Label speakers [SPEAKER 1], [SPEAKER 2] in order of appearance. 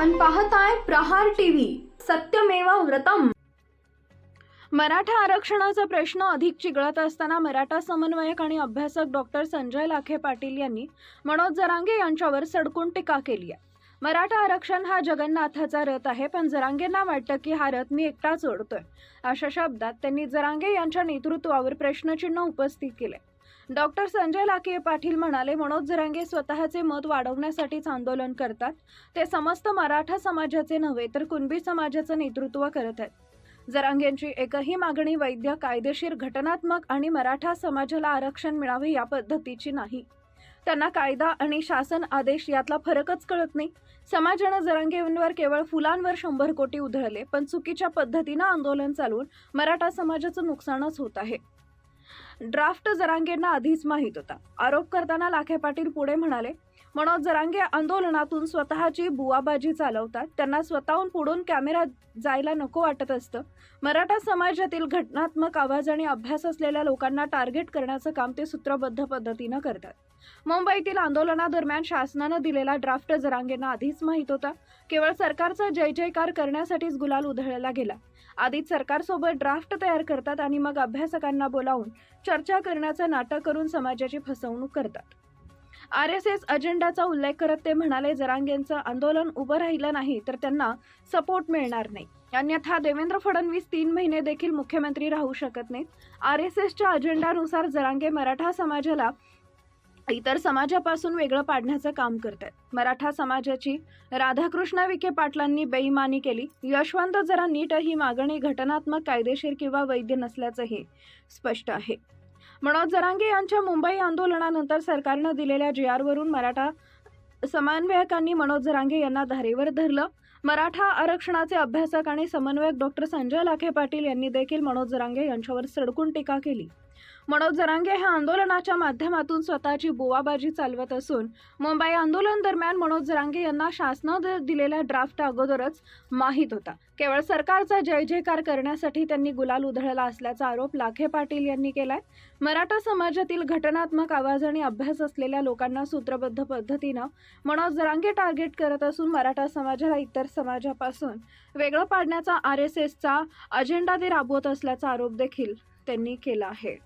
[SPEAKER 1] पाहताय प्रहार टीव्ही. सत्यमेव व्रतम. मराठा आरक्षणाचा प्रश्न अधिक चिघळत असताना मराठा समन्वयक आणि अभ्यासक डॉक्टर संजय लाखे पाटील यांनी मनोज जरांगे यांच्यावर सडकून टीका केली आहे. मराठा आरक्षण हा जगन्नाथाचा रथ आहे पण जरांगेंना वाटतं की हा रथ मी एकटाच ओढतोय. अशा शब्दात त्यांनी जरांगे यांच्या नेतृत्वावर प्रश्नचिन्ह उपस्थित केले डॉक्टर संजय लाखे पाटील म्हणाले मनोज जरांगे स्वतःचे मत वाढवण्यासाठीच आंदोलन करतात. ते समस्त मराठा समाजाचे नव्हे तर कुणबी समाजाचं नेतृत्व करत आहेत. जरांगेंची एकही मागणी वैद्य कायदेशीर घटनात्मक आणि मराठा समाजाला आरक्षण मिळावे या पद्धतीची नाही. त्यांना कायदा आणि शासन आदेश यातला फरकच कळत नाही. समाजानं जरांगेंवर केवळ फुलांवर शंभर कोटी उधळले पण चुकीच्या पद्धतीनं आंदोलन चालवून मराठा समाजाचं नुकसानच होत आहे. ड्राफ्ट जरांगेंना आधीच माहीत होता. आरोप करताना लाखे पाटील पुढे म्हणाले मनोज जरांगे आंदोलनातून स्वतःची बुवाबाजी चालवतात. त्यांना स्वतःहून पुढून कॅमेरा जायला नको वाटत असतं. मराठा समाजातील घटनात्मक आवाज आणि अभ्यास असलेल्या लोकांना टार्गेट करण्याचं काम ते सूत्रबद्ध पद्धतीनं करतात. मुंबईतील आंदोलनादरम्यान शासनानं दिलेला ड्राफ्ट जरांगेंना आधीच माहीत होता. केवळ सरकारचा जय जयकार करण्यासाठीच गुलाल उधळला गेला. आधीच सरकारसोबत ड्राफ्ट तयार करतात आणि मग अभ्यासकांना बोलावून चर्चा करण्याचं नाटक करून समाजाची फसवणूक करतात. आर एस एस अजेंडाचा उल्लेख करत ते म्हणाले जरांगेंचं आंदोलन उभं राहिलं नाही तर त्यांना सपोर्ट मिळणार नाही. अन्यथा देवेंद्र फडणवीस तीन महिने देखील मुख्यमंत्री राहू शकत नाहीत. आर एस एसच्या अजेंडानुसार जरांगे मराठा समाजाला इतर समाजापासून वेगळं पाडण्याचं काम करतात मराठा समाजाची राधाकृष्ण विखे पाटलांनी बेईमानी केली. यशवंत जरा नीट ही मागणी घटनात्मक कायदेशीर किंवा वैध नसल्याचंही स्पष्ट आहे. मनोज जरांगे यांच्या मुंबई आंदोलनानंतर सरकारनं दिलेल्या जी आरवरून मराठा समन्वयकांनी मनोज जरांगे यांना धारेवर धरलं. मराठा आरक्षणाचे अभ्यासक आणि समन्वयक डॉक्टर संजय लाखे पाटील यांनी देखील मनोज जरांगे यांच्यावर सडकून टीका केली. मनोज जरांगे हे आंदोलनाच्या माध्यमातून स्वतःची बुवाबाजी चालवत असून मुंबई आंदोलन दरम्यान मनोज जरांगे यांना शासनानं दिलेला ड्राफ्ट अगोदरच माहीत होता. केवळ सरकारचा जय जयकार करण्यासाठी त्यांनी गुलाल उधळला असल्याचा आरोप लाखे पाटील यांनी केलाय. मराठा समाजातील घटनात्मक आवाज आणि अभ्यास असलेल्या लोकांना सूत्रबद्ध पद्धतीनं मनोज जरांगे टार्गेट करत असून मराठा समाजाला इतर समाजापासून वेगळं पाडण्याचा आर एस एसचा अजेंडा ते राबवत असल्याचा आरोप देखील त्यांनी केला आहे.